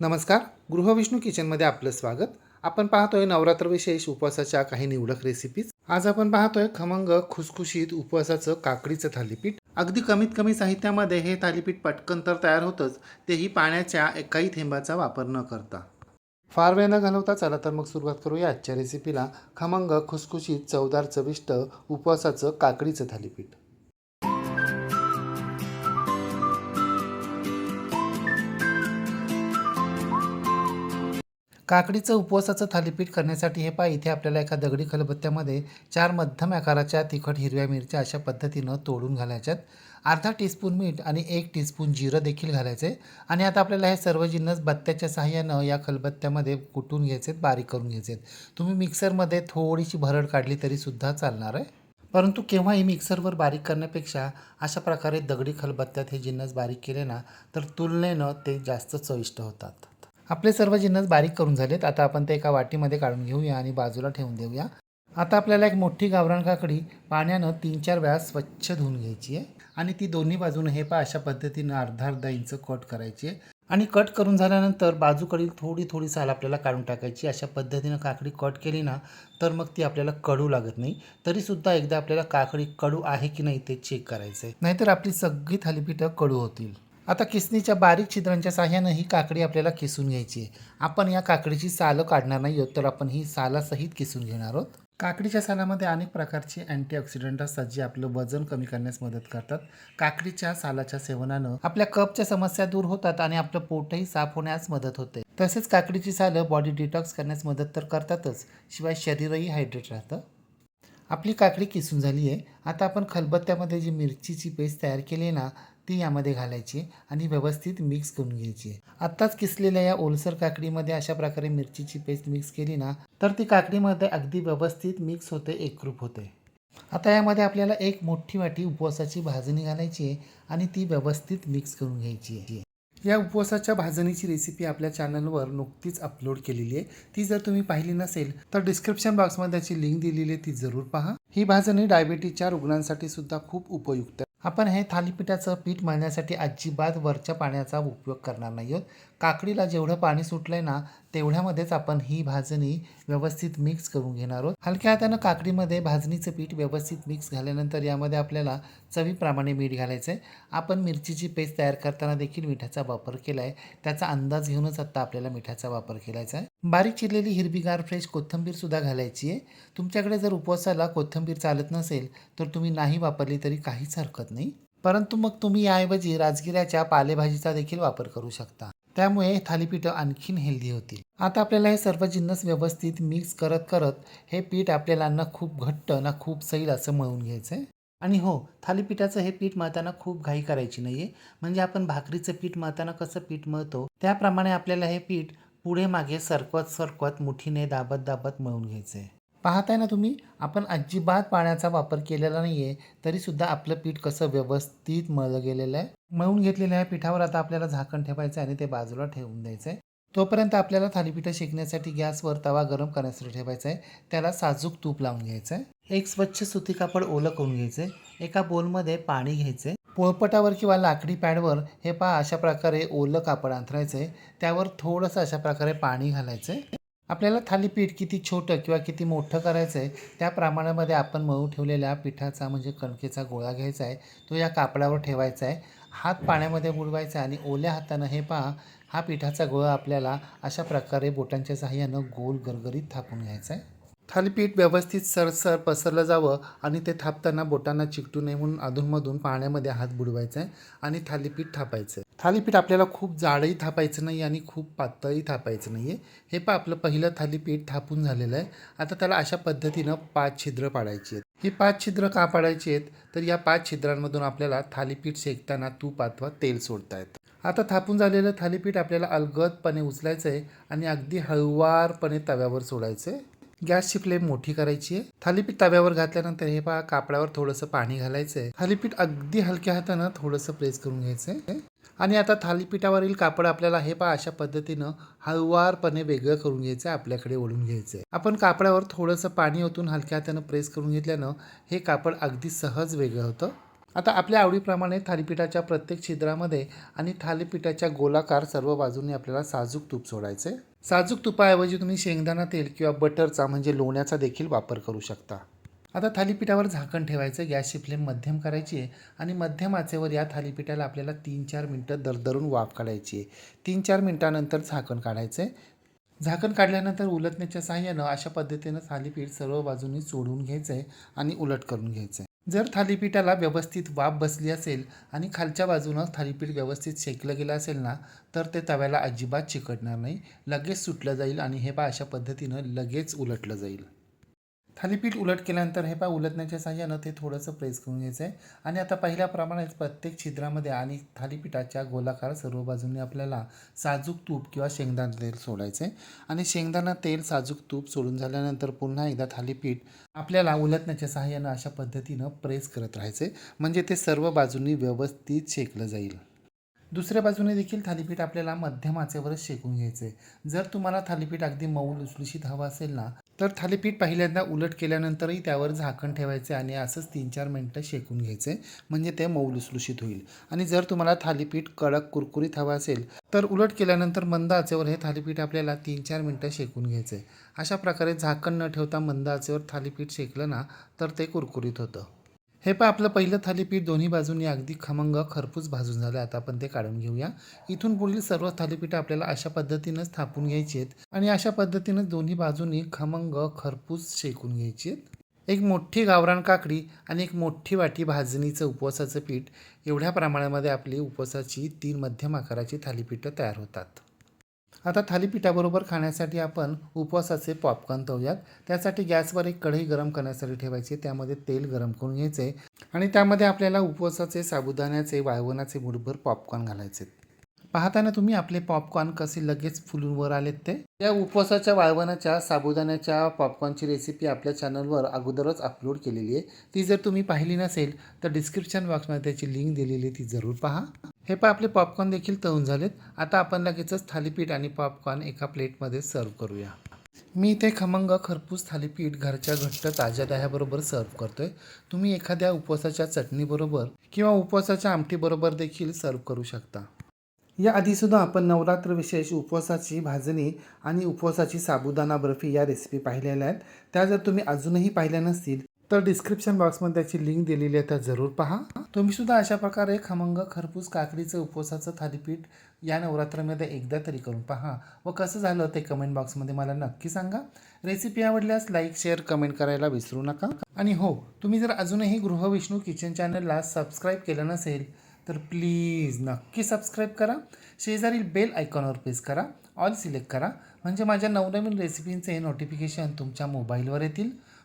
नमस्कार गृहविष्णू किचनमध्ये आपलं स्वागत. आपण पाहतोय नवरात्र विशेष उपवासाच्या काही निवडक रेसिपीज आज आपण पाहतोय खमंग खुसखुशीत उपवासाचं काकडीचं थालीपीठ. अगदी कमीत कमी साहित्यामध्ये हे थालीपीठ पटकन तर तयार होतंच तेही पाण्याच्या एकाही थेंबाचा वापर न करता. फार वेळ न घालवता चला तर मग सुरुवात करूया आजच्या रेसिपीला खमंग खुसखुशीत चवदार चविष्ट उपवासाचं काकडीचं थालीपीठ. काकडीचं उपवासाचं थालीपीठ करण्यासाठी हे पहा इथे आपल्याला एका दगडी खलबत्त्यामध्ये चार मध्यम आकाराच्या तिखट हिरव्या मिरच्या अशा पद्धतीनं तोडून घालायच्यात. अर्धा टीस्पून मीठ आणि एक टीस्पून जिरं देखील घालायचे. आणि आता आपल्याला हे सर्व जिन्नस बत्त्याच्या सहाय्यानं या खलबत्त्यामध्ये कुटून घ्यायचे बारीक करून घ्यायचे तुम्ही मिक्सरमध्ये थोडीशी भरड काढली तरीसुद्धा चालणार आहे. परंतु केव्हाही मिक्सरवर बारीक करण्यापेक्षा अशा प्रकारे दगडी खलबत्त्यात हे जिन्नस बारीक केले ना तर तुलनेनं ते जास्त चविष्ट होतात. आपले सर्व जिन्नस बारीक करून झालेत. आता आपण ते एका वाटीमध्ये काढून घेऊया आणि बाजूला ठेवून देऊया. आता आपल्याला एक मोठी गावरान काकडी पाण्यानं तीन चार वेळा स्वच्छ धुवून घ्यायची आहे. आणि ती दोन्ही बाजूने हे पा अशा पद्धतीनं अर्धा अर्धा इंच कट करायची आहे. आणि कट करून झाल्यानंतर बाजूकडील थोडी थोडी साल आपल्याला काढून टाकायची अशा पद्धतीनं काकडी कट केली ना तर मग ती आपल्याला कडू लागत नाही. तरीसुद्धा एकदा आपल्याला काकडी कडू आहे की नाही ते चेक करायचं आहे नाहीतर आपली सगळी थालीपीठं कडू होतील. आता किसनीच्या बारीक छिद्रांच्या साह्यानं ही काकडी आपल्याला किसून घ्यायची आहे. आपण या काकडीची सालं काढणार नाही आहोत तर आपण ही सालासहित किसून घेणार आहोत. काकडीच्या सालामध्ये अनेक प्रकारचे अँटीऑक्सिडंट असतात जे आपलं वजन कमी करण्यास मदत करतात. काकडीच्या सालाच्या सेवनानं आपल्या कपच्या समस्या दूर होतात आणि आपलं पोटही साफ होण्यास मदत होते. तसेच काकडीची सालं बॉडी डिटॉक्स करण्यास मदत तर करतातच शिवाय शरीरही हायड्रेट राहतं. आपली काकडी किसून झाली आहे. आता आपण खलबत्त्यामध्ये जी मिरचीची पेस्ट तयार केली आहे ना ती यामध्ये घालायची आणि व्यवस्थित मिक्स करून घ्यायची. आहे आत्ताच किसलेल्या या ओलसर काकडीमध्ये अशा प्रकारे मिरचीची पेस्ट मिक्स केली ना तर ती काकडीमध्ये अगदी व्यवस्थित मिक्स होते एकरूप होते. आता यामध्ये आपल्याला एक मोठी वाटी उपवासाची भाजणी घालायची आहे आणि ती व्यवस्थित मिक्स करून घ्यायची. आहे या उपवासाच्या भाजणीची रेसिपी आपल्या चॅनलवर नुकतीच अपलोड केलेली आहे. ती जर तुम्ही पाहिली नसेल तर डिस्क्रिप्शन बॉक्समध्ये त्याची लिंक दिलेली आहे ती जरूर पहा. ही भाजणी डायबिटीजच्या रुग्णांसाठी सुद्धा खूप उपयुक्त आहे. आपण हे थालीपीठाचं पीठ मळण्यासाठी अजिबात वरच्या पाण्याचा उपयोग करणार नाही आहोत. काकडीला जेवढं पाणी सुटलं आहे ना तेवढ्यामध्येच आपण ही भाजणी व्यवस्थित मिक्स करून घेणार आहोत. हलक्या हातानं काकडीमध्ये भाजणीचं पीठ व्यवस्थित मिक्स झाल्यानंतर यामध्ये आपल्याला चवीप्रमाणे मीठ घालायचं आहे आपण मिरचीची पेस्ट तयार करताना देखील मिठाचा वापर केला आहे त्याचा अंदाज घेऊनच आत्ता आपल्याला मिठाचा वापर केलायचा आहे बारीक चिरलेली हिरवीगार फ्रेश कोथिंबीरसुद्धा घालायची आहे तुमच्याकडे जर उपवासाला कोथिंबीर चालत नसेल तर तुम्ही नाही वापरली तरी काहीच हरकत नाही. परंतु मग तुम्ही याऐवजी राजगिऱ्याच्या पालेभाजीचा देखील वापर करू शकता. त्यामुळे थालीपीठं आणखीन हेल्दी होतील. आता आपल्याला हे सर्व जिन्नस व्यवस्थित मिक्स करत करत हे पीठ आपल्याला ना खूप घट्ट ना खूप सैल असं मळून घ्यायचं आहे आणि हो थालीपीठाचं हे पीठ मळताना खूप घाई करायची नाही आहे म्हणजे आपण भाकरीचं पीठ मळताना कसं पीठ मळतो त्याप्रमाणे आपल्याला हे पीठ पुढे मागे सरकवत सरकवत मुठीने दाबत दाबत मळून घ्यायचं आहे पाहताय ना तुम्ही? आपण अजिबात पाण्याचा वापर केलेला नाही आहे तरीसुद्धा आपलं पीठ कसं व्यवस्थित मळलं गेलेलं आहे. मळून घेतलेल्या आहे पिठावर आता आपल्याला झाकण ठेवायचं आहे आणि ते बाजूला ठेवून द्यायचं आहे तोपर्यंत आपल्याला थालीपीठं शेकण्यासाठी गॅसवर तवा गरम करण्यासाठी ठेवायचा आहे. त्याला साजूक तूप लावून घ्यायचं आहे. एक स्वच्छ सुती कापड ओलं करून घ्यायचं आहे एका बोलमध्ये पाणी घ्यायचं आहे पोळपटावर किंवा लाकडी पॅडवर हे पहा अशा प्रकारे ओलं कापड अंथरायचं आहे त्यावर थोडंसं अशा प्रकारे पाणी घालायचं आहे आपल्याला थालीपीठ किती छोटं किंवा किती मोठं करायचं आहे त्या प्रमाणामध्ये आपण मऊ ठेवलेल्या पिठाचा म्हणजे कणकेचा गोळा घ्यायचा आहे तो या कापडावर ठेवायचा आहे. हात पाण्यामध्ये बुडवायचा आणि ओल्या हातानं हे पहा हा पिठाचा गोळा आपल्याला अशा प्रकारे बोटांच्या सहाय्यानं गोल गरगरीत थापून घ्यायचा आहे. थालीपीठ व्यवस्थित सरसर पसरलं जावं आणि ते थापताना बोटांना चिकटू नये म्हणून अधूनमधून पाण्यामध्ये हात बुडवायचा आहे आणि थालीपीठ थापायचं. आहे थालीपीठ आपल्याला खूप जाडही थापायचं नाही आणि खूप पातळही थापायचं नाही आहे हे पा आपलं पहिलं थालीपीठ थापून झालेलं आहे. आता त्याला अशा पद्धतीनं पाच छिद्र पाडायची आहेत. ही पाच छिद्र का पाडायची आहेत? तर या पाच छिद्रांमधून आपल्याला थालीपीठ शेकताना तूप अथवा तेल सोडता येतं. आता थापून झालेलं थालीपीठ आपल्याला अलगदपणे उचलायचं आहे आणि अगदी हळुवारपणे तव्यावर सोडायचं आहे गॅसची फ्लेम मोठी करायची आहे. थालीपीठ तव्यावर घातल्यानंतर हे पहा कापडावर थोडंसं पाणी घालायचं आहे थालीपीठ अगदी हलक्या हातानं थोडंसं प्रेस करून घ्यायचं आहे आणि आता थालीपीठावरील कापड आपल्याला हे पहा अशा पद्धतीनं हळुवारपणे वेगळं करून घ्यायचं आहे आपल्याकडे ओढून घ्यायचं आहे आपण कापडावर थोडंसं पाणी ओतून हलक्या हातानं प्रेस करून घेतल्यानं हे कापड अगदी सहज वेगळं होतं. आता आपल्या आवडीप्रमाणे थालीपीठाच्या प्रत्येक छिद्रामध्ये आणि थालीपीठाच्या गोलाकार सर्व बाजूंनी आपल्याला साजूक तूप सोडायचे साजूक तुपाऐवजी तुम्ही शेंगदाणा तेल किंवा बटरचा म्हणजे लोण्याचा देखील वापर करू शकता. आता थालीपीठावर झाकण ठेवायचं गॅसची फ्लेम मध्यम करायची आहे आणि मध्यम आचेवर या थालीपीठाला आपल्याला तीन चार मिनटं दरदरून वाफ काढायची आहे. तीन चार मिनटानंतर झाकण काढायचं आहे झाकण काढल्यानंतर उलटण्याच्या सहाय्यानं अशा पद्धतीनं थालीपीठ सर्व बाजूंनी चोडून घ्यायचं आहे आणि उलट करून घ्यायचं आहे जर थालीपीठाला व्यवस्थित वाफ बसली असेल आणि खालच्या बाजूनं थालीपीठ व्यवस्थित शेकलं गेलं असेल ना तर ते तव्याला अजिबात चिकटणार नाही. लगेच सुटलं जाईल आणि हे पा अशा पद्धतीनं लगेच उलटलं जाईल. थालीपीठ उलट केल्यानंतर हे पा उलटण्याच्या साहाय्यानं ते थोडंसं प्रेस करून घ्यायचं आहे आणि आता पहिल्याप्रमाणेच प्रत्येक छिद्रामध्ये आणि थालीपीठाच्या गोलाकार सर्व बाजूंनी आपल्याला साजूक तूप किंवा शेंगदाणा तेल सोडायचं आहे आणि शेंगदाणा तेल साजूक तूप सोडून झाल्यानंतर पुन्हा एकदा थालीपीठ आपल्याला उलटण्याच्या साहाय्यानं अशा पद्धतीनं प्रेस करत राहायचं आहे म्हणजे ते सर्व बाजूंनी व्यवस्थित शेकलं जाईल. दुसऱ्या बाजूने देखील थालीपीठ आपल्याला मध्यम आचेवरच शेकून घ्यायचं आहे जर तुम्हाला थालीपीठ अगदी मऊ लुसलुशीत हवं असेल ना तर थालीपीठ पहिल्यांदा उलट केल्यानंतरही त्यावर झाकण ठेवायचे आणि असंच तीन चार मिनटं शेकून घ्यायचे म्हणजे ते मऊ लुसलुशीत होईल. आणि जर तुम्हाला थालीपीठ कडक कुरकुरीत हवं असेल तर उलट केल्यानंतर मंद आचेवर हे थालीपीठ आपल्याला तीन चार मिनटं शेकून घ्यायचं. आहे अशा प्रकारे झाकण न ठेवता मंद आचेवर थालीपीठ शेकलं ना तर ते कुरकुरीत होतं. हे पण आपलं पहिलं थालीपीठ दोन्ही बाजूंनी अगदी खमंग खरपूस भाजून झालं. आता आपण ते काढून घेऊया. इथून पुढील सर्व थालीपीठं आपल्याला अशा पद्धतीनंच थापून घ्यायची आहेत. आणि अशा पद्धतीनंच दोन्ही बाजूंनी खमंग खरपूस शेकून घ्यायची आहेत. एक मोठी गावरान काकडी आणि एक मोठी वाटी भाजणीचं उपवासाचं पीठ. एवढ्या प्रमाणामध्ये आपली उपवासाची तीन मध्यम आकाराची थालीपीठं तयार होतात. आता थालीपीठाबरोबर खाण्यासाठी आपण उपवासाचे पॉपकॉर्न तळूयात. त्यासाठी गॅसवर एक कढई गरम करण्यासाठी ठेवायची. त्यामध्ये तेल गरम करून घ्यायचे. आणि त्यामध्ये आपल्याला उपवासाचे साबुदाण्याचे वाळवणाचे मुठभर पॉपकॉर्न घालायचे. पाहताना तुम्ही आपले पॉपकॉर्न कसे लगेच फुलून वर आलेत ते? या उपवासाच्या वाळवणाच्या साबुदाण्याच्या पॉपकॉर्नची रेसिपी आपल्या चॅनलवर अगोदरच अपलोड केलेली आहे. ती जर तुम्ही पाहिली नसेल तर डिस्क्रिप्शन बॉक्समध्ये त्याची लिंक दिलेली आहे. ती जरूर पहा. हे पण आपले पॉपकॉर्न देखील तळून झालेत. आता आपण लगेचच थालीपीठ आणि पॉपकॉर्न एका प्लेटमध्ये सर्व करूया. मी इथे खमंग खरपूस थालीपीठ घरच्या घट्ट ताज्या दह्याबरोबर सर्व करतोय. तुम्ही एखाद्या उपवासाच्या चटणीबरोबर किंवा उपवासाच्या आमटीबरोबर देखील सर्व करू शकता. या आधीसुद्धा आपण नवरात्र विशेष उपवासाची भाजणी आणि उपवासाची साबुदाणा बर्फी या रेसिपी पाहिलेल्या आहेत. त्या जर तुम्ही अजूनही पाहिल्या नसतील तर डिस्क्रिप्शन बॉक्समध्ये त्याची लिंक दिलेली आहे त्या जरूर पहा. तुम्ही सुद्धा अशा प्रकारे खमंग खरपूस काकडीचं उपवासाचं थालीपीठ या नवरात्रामध्ये एकदा तरी करून पहा. व कसं झालं ते कमेंट बॉक्समध्ये मला नक्की सांगा. रेसिपी आवडल्यास लाईक शेअर कमेंट करायला विसरू नका. आणि हो तुम्ही जर अजूनही गृहविष्णू किचन चॅनलला सबस्क्राईब केलं नसेल तर प्लीज नक्की सबस्क्राईब करा. शेजारील बेल आयकॉनवर प्रेस करा. ऑल सिलेक्ट करा. म्हणजे माझ्या नवनवीन रेसिपींचे नोटिफिकेशन तुमच्या मोबाईलवर येतील.